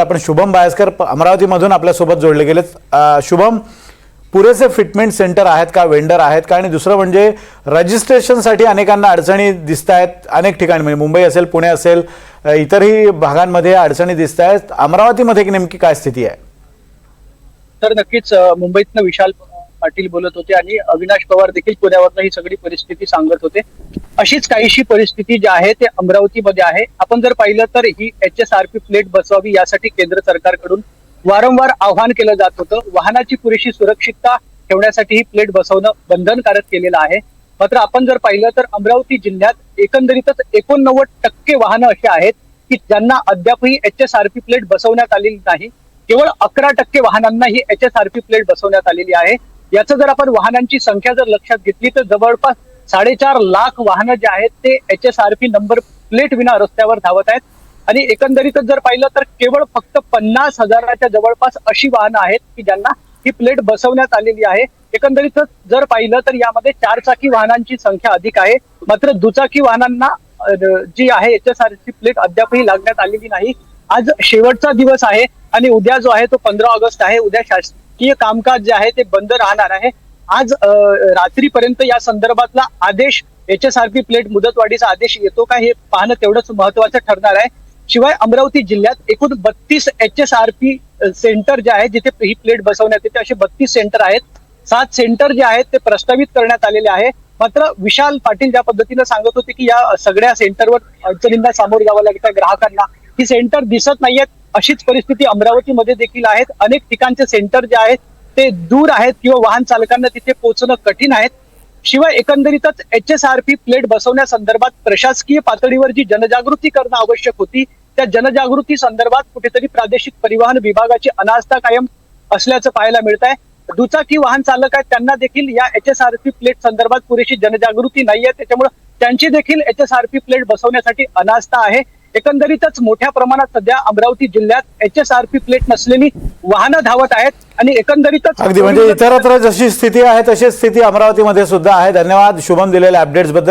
आपण शुभम बायस्कर अमरावतीमधून आपल्यासोबत जोडले गेलेत. शुभम पुरेसे फिटमेंट सेंटर आहेत का? वेंडर आहेत का? आणि दुसरं म्हणजे रजिस्ट्रेशनसाठी अनेकांना अडचणी दिसत आहेत अनेक ठिकाणी म्हणजे मुंबई असेल पुणे असेल इतरही भागांमध्ये अडचणी दिसत आहेत अमरावतीमध्ये नेमकी काय स्थिती आहे? तर नक्कीच मुंबईतनं विशाल पाटील बोलत होते आणि अविनाश पवार देखील पुण्यावरनं ही सगळी परिस्थिती सांगत होते. अशीच काहीशी परिस्थिती जी आहे ते अमरावतीमध्ये आहे. आपण जर पाहिलं तर ही H S R P plate बसवावी यासाठी केंद्र सरकारकडून वारंवार आव्हान केलं जात होतं. वाहनाची पुरेशी सुरक्षितता ठेवण्यासाठी ही प्लेट बसवणं बंधनकारक केलेलं आहे. मात्र आपण जर पाहिलं तर अमरावती जिल्ह्यात एकंदरीतच एकोणनव्वद टक्के वाहनं अशी आहेत की ज्यांना अद्यापही H S R P plate बसवण्यात आलेली नाही. केवळ अकरा टक्के वाहनांना ही H S R P plate बसवण्यात आलेली आहे. याचं जर आपण वाहनांची संख्या जर लक्षात घेतली तर जवळपास साडेचार लाख वाहनं जे आहेत ते H S R P number plate विना रस्त्यावर धावत आहेत. आणि एकंदरीतच जर पाहिलं तर केवळ फक्त पन्नास हजाराच्या जवळपास अशी वाहनं आहेत की ज्यांना ही प्लेट बसवण्यात आलेली आहे. एकंदरीतच जर पाहिलं तर यामध्ये चारचाकी वाहनांची संख्या अधिक आहे. मात्र दुचाकी वाहनांना जी आहे एच एस आर ची प्लेट अद्यापही लागण्यात आलेली नाही. आज शेवटचा दिवस आहे आणि उद्या जो आहे तो पंधरा ऑगस्ट आहे. उद्या शासकीय कामकाज जे आहे ते बंद राहणार आहे. आज रात्रीपर्यंत या संदर्भातला आदेश H S R P plate मुदतवाढीचा आदेश येतो का हे पाहणं तेवढंच महत्वाचं ठरणार आहे. शिवाय अमरावती जिल्ह्यात एकूण बत्तीस H S R P center जे आहे जिथे ही प्लेट बसवण्यात येते असे बत्तीस सेंटर आहेत. सात सेंटर जे आहेत ते प्रस्तावित करण्यात आलेले आहे. मात्र विशाल पाटील ज्या पद्धतीनं सांगत होते की या सगळ्या सेंटरवर अडचणींना सामोरं जावं लागतं ग्राहकांना ही सेंटर दिसत नाहीयेत. अशीच परिस्थिती अमरावतीमध्ये देखील आहेत. अनेक ठिकाणचे सेंटर जे आहेत ते दूर आहेत किंवा वाहन चालकांना तिथे पोहोचणं कठीण आहेत. शिवाय एकंदरीतच H S R P plate बसवण्यासंदर्भात प्रशासकीय पातळीवर जी जनजागृती करणं आवश्यक होती त्या जनजागृती संदर्भात कुठेतरी प्रादेशिक परिवहन विभागाची अनास्था कायम असल्याचं पाहायला मिळत आहे दुचाकी वाहन चालक आहेत त्यांना देखील या H S R P plate संदर्भात पुरेशी जनजागृती नाहीये. त्याच्यामुळे त्यांची देखील H S R P plate बसवण्यासाठी अनास्था आहे. एकंदरीतच मोठ्या प्रमाणात सध्या अमरावती जिल्ह्यात H S R P plate नसलेली वाहनं धावत आहेत आणि एकंदरीतच अगदी म्हणजे इतरत्र जशी स्थिती आहे तशी स्थिती अमरावतीमध्ये सुद्धा आहे. धन्यवाद. शुभम दिलेल्या अपडेट्सबद्दल.